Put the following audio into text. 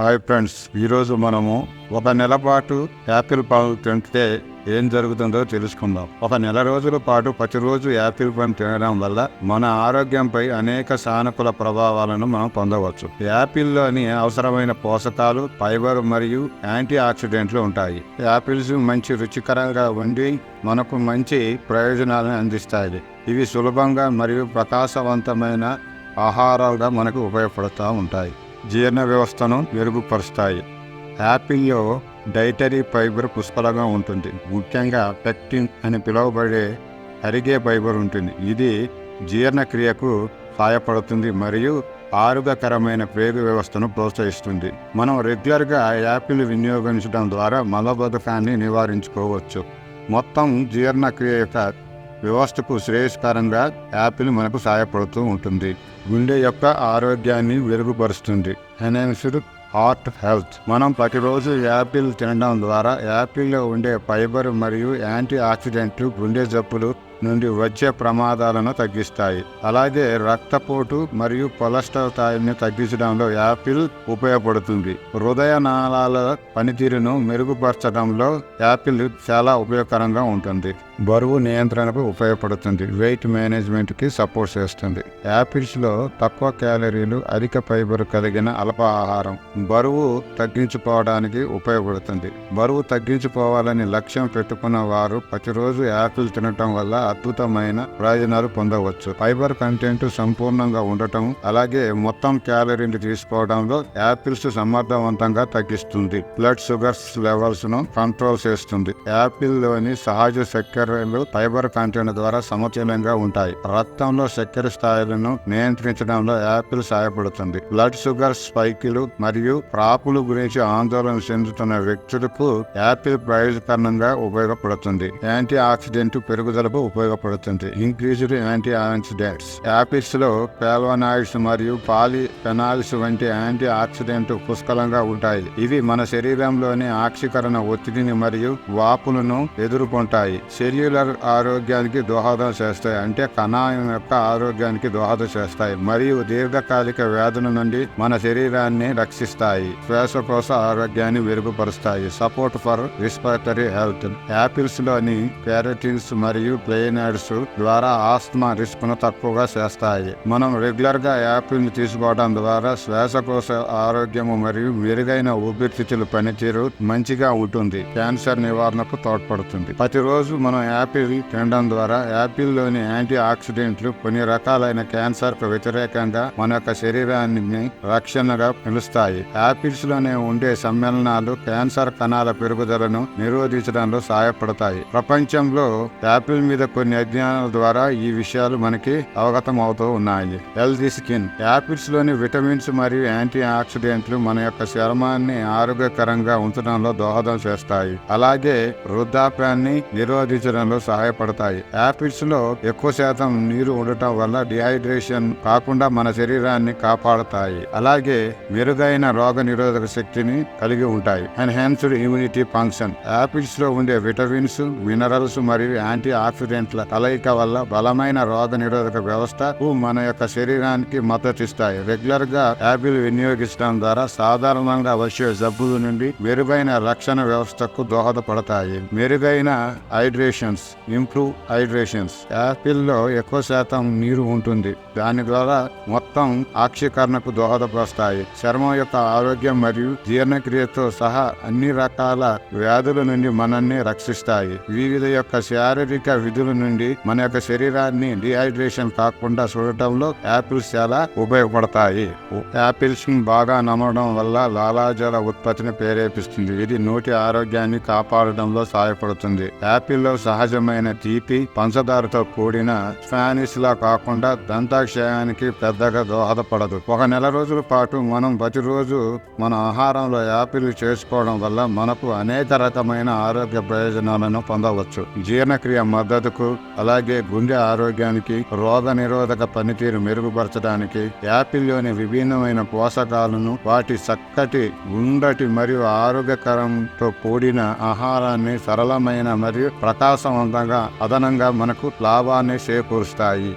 Hi friends ఈరోజు మనము ఒక నెల పాటు యాపిల్ పళ్ళు తింటే ఏం జరుగుతుందో తెలుసుకుందాం. ఒక నెల రోజుల పాటు ప్రతిరోజు యాపిల్ పండు తినడం వల్ల మన ఆరోగ్యంపై అనేక సానుకూల ప్రభావాలను మనం పొందవచ్చు. యాపిల్లోని అవసరమైన పోషకాలు ఫైబర్ మరియు యాంటీ ఆక్సిడెంట్లు ఉంటాయి. యాపిల్స్ మంచి రుచికరంగా ఉండి మనకు మంచి ప్రయోజనాలను అందిస్తాయి. ఇవి సులభంగా మరియు ప్రకాశవంతమైన ఆహారాలుగా మనకు ఉపయోగపడుతూ ఉంటాయి. జీర్ణ వ్యవస్థను మెరుగుపరుస్తాయి. యాపిల్లో డైటరీ ఫైబర్ పుష్కలంగా ఉంటుంది. ముఖ్యంగా పెక్టిన్ అని పిలువబడే అరిగే ఫైబర్ ఉంటుంది. ఇది జీర్ణక్రియకు సహాయపడుతుంది మరియు ఆరోగ్యకరమైన పేగు వ్యవస్థను ప్రోత్సహిస్తుంది. మనం రెగ్యులర్గా యాపిల్ వినియోగించడం ద్వారా మలబద్ధకాన్ని నివారించుకోవచ్చు. మొత్తం జీర్ణక్రియ యొక్క వ్యవస్థకు శ్రేయస్కరంగా యాపిల్ మనకు సహాయపడుతూ ఉంటుంది. గుండె యొక్క ఆరోగ్యాన్ని మెరుగుపరుస్తుంది. Enhanced heart health. మనం ప్రతిరోజు యాపిల్ తినడం ద్వారా యాపిల్లో ఉండే ఫైబర్ మరియు యాంటీ ఆక్సిడెంట్లు గుండె జబ్బులు నుండి వచ్చే ప్రమాదాలను తగ్గిస్తాయి. అలాగే రక్తపోటు మరియు కొలెస్ట్రాల్ స్థాయిని తగ్గించడంలో యాపిల్ ఉపయోగపడుతుంది. హృదయ నాళాల పనితీరును మెరుగుపరచడంలో యాపిల్ చాలా ఉపయోగకరంగా ఉంటుంది. బరువు నియంత్రణకు ఉపయోగపడుతుంది. వెయిట్ మేనేజ్మెంట్కి సపోర్ట్ చేస్తుంది. యాపిల్స్లో తక్కువ క్యాలరీలు అధిక ఫైబర్ కలిగిన అల్ప ఆహారం బరువు తగ్గించుకోవడానికి ఉపయోగపడుతుంది. బరువు తగ్గించుకోవాలని లక్ష్యం పెట్టుకున్న వారు ప్రతిరోజు యాపిల్ తినటం వల్ల అద్భుతమైన ప్రయోజనాలు పొందవచ్చు. ఫైబర్ కంటెంట్ సంపూర్ణంగా ఉండటం అలాగే మొత్తం క్యాలరీలు తీసుకోవడంలో యాపిల్స్ సమర్థవంతంగా తగ్గిస్తుంది. బ్లడ్ షుగర్స్ లెవెల్స్ను కంట్రోల్ చేస్తుంది. యాపిల్లోని లోని సహజ చక్కెరలు ఫైబర్ కంటెంట్ ద్వారా సమతుల్యంగా ఉంటాయి. రక్తంలో చక్కెర స్థాయిలను నియంత్రించడంలో యాపిల్ సహాయపడుతుంది. బ్లడ్ షుగర్ స్పైకులు మరియు ప్రాపులు గురించి ఆందోళన చెందుతున్న వ్యక్తులకు యాపిల్ ప్రయోజకరంగా ఉపయోగపడుతుంది. యాంటీ ఆక్సిడెంట్ పెరుగుదలకు ఉపయోగపడుతుంది. ఇంక్రీజ్డ్ యాంటీ ఆక్సిడెంట్స్ యాపిల్స్లో పేలోనాయిడ్స్ మరియు పాలిఫెనాల్స్ వంటి యాంటీ ఆక్సిడెంట్ పుష్కలంగా ఉంటాయి. ఇవి మన శరీరంలోని ఆక్సీకరణ ఒత్తిడిని మరియు వాపులను ఎదుర్కొంటాయి. సెల్యులర్ ఆరోగ్యానికి దోహదం చేస్తాయి. అంటే కణాయం యొక్క ఆరోగ్యానికి దోహదం చేస్తాయి. మరియు దీర్ఘకాలిక వ్యాధుల నుండి మన శరీరాన్ని రక్షిస్తాయి. శ్వాసకోశ ఆరోగ్యాన్ని మెరుగుపరుస్తాయి. సపోర్ట్ ఫర్ రెస్పిరేటరీ హెల్త్ యాపిల్స్లోని క్యారటిన్స్ మరియు ప్లేనాయిడ్స్ ద్వారా ఆస్మా రిస్క్ను తక్కువగా చేస్తాయి. మనం రెగ్యులర్గా యాపిల్ని తీసుకోవడం ద్వారా శ్వాసకోశ ఆరోగ్యము మరియు మెరుగైన ఊపిరితిత్తుల పనితీరు మంచిగా ఉంటుంది. క్యాన్సర్ నివారణకు తోడ్పడుతుంది. ప్రతిరోజు మనం యాపిల్ తినడం ద్వారా యాపిల్లోని యాంటీ ఆక్సిడెంట్లు కొన్ని రకాలైన క్యాన్సర్కు వ్యతిరేకంగా మన యొక్క శరీరాన్ని రక్షణగా నిలుస్తాయి యాపిల్స్లోనే ఉండే సమ్మేళనాలు క్యాన్సర్ కణాల పెరుగుదలను నిరోధించడంలో సహాయపడతాయి. ప్రపంచంలో యాపిల్ మీద కొన్ని అధ్యయనాల ద్వారా ఈ విషయాలు మనకి అవగతం అవుతూ ఉన్నాయి. Healthy skin. యాపిల్స్లోని విటమిన్స్ మరియు యాంటీ ఆక్సిడెంట్లు మన యొక్క చర్మాన్ని ఆరోగ్యకరంగా ఉంచడంలో దోహదం చేస్తాయి. అలాగే వృద్ధాప్యాన్ని నిరోధించడం నిరోధించడంలో సహాయపడతాయి. యాపిల్స్లో ఎక్కువ శాతం నీరు ఉండటం వల్ల డిహైడ్రేషన్ కాకుండా మన శరీరాన్ని కాపాడతాయి. అలాగే మెరుగైన రోగ నిరోధక శక్తిని కలిగి ఉంటాయి. Enhanced immunity function. యాపిల్స్లో ఉండే విటమిన్స్ మినరల్స్ మరియు యాంటీ ఆక్సిడెంట్ల కలయిక వల్ల బలమైన రోగ నిరోధక వ్యవస్థకు మన యొక్క శరీరానికి మద్దతిస్తాయి రెగ్యులర్గా యాపిల్ వినియోగించడం ద్వారా సాధారణంగా వచ్చే జబ్బుల నుండి మెరుగైన రక్షణ వ్యవస్థకు దోహదపడతాయి. మెరుగైన హైడ్రేషన్ హైడ్రేషన్స్ ఇంప్రూవ్ హైడ్రేషన్స్ యాపిల్లో ఎక్కువ శాతం నీరు ఉంటుంది. దాని ద్వారా మొత్తం ఆక్షీకరణకు దోహదపరుస్తాయి చర్మం యొక్క ఆరోగ్యం మరియు జీర్ణక్రియతో సహా అన్ని రకాల వ్యాధుల నుండి మనల్ని రక్షిస్తాయి. వివిధ యొక్క శారీరక విధుల నుండి మన యొక్క శరీరాన్ని డిహైడ్రేషన్ కాకుండా చూడటంలో యాపిల్స్ చాలా ఉపయోగపడతాయి. యాపిల్స్ని బాగా నమ్మడం వల్ల లాలాజల ఉత్పత్తిని ప్రేరేపిస్తుంది. ఇది నోటి ఆరోగ్యాన్ని కాపాడడంలో సహాయపడుతుంది. యాపిల్లో సహజమైన తీపి పంచదారతో కూడిన స్పానిష్ లా కాకుండా దంతాక్షయానికి పెద్దగా దోహదపడదు. ఒక నెల రోజుల పాటు మనం ప్రతిరోజు మన ఆహారంలో యాపిల్ చేసుకోవడం వల్ల మనకు అనేక రకమైన ఆరోగ్య ప్రయోజనాలను పొందవచ్చు. జీర్ణక్రియ మద్దతుకు అలాగే గుండె ఆరోగ్యానికి రోగ నిరోధక పనితీరు మెరుగుపరచడానికి యాపిల్లోని విభిన్నమైన పోషకాలను వాటి చక్కటి గుండటి మరియు ఆరోగ్యకరంతో కూడిన ఆహారాన్ని సరళమైన మరియు ప్రకాశవంతంగా అదనంగా మనకు లాభాన్ని చేకూరుస్తాయి.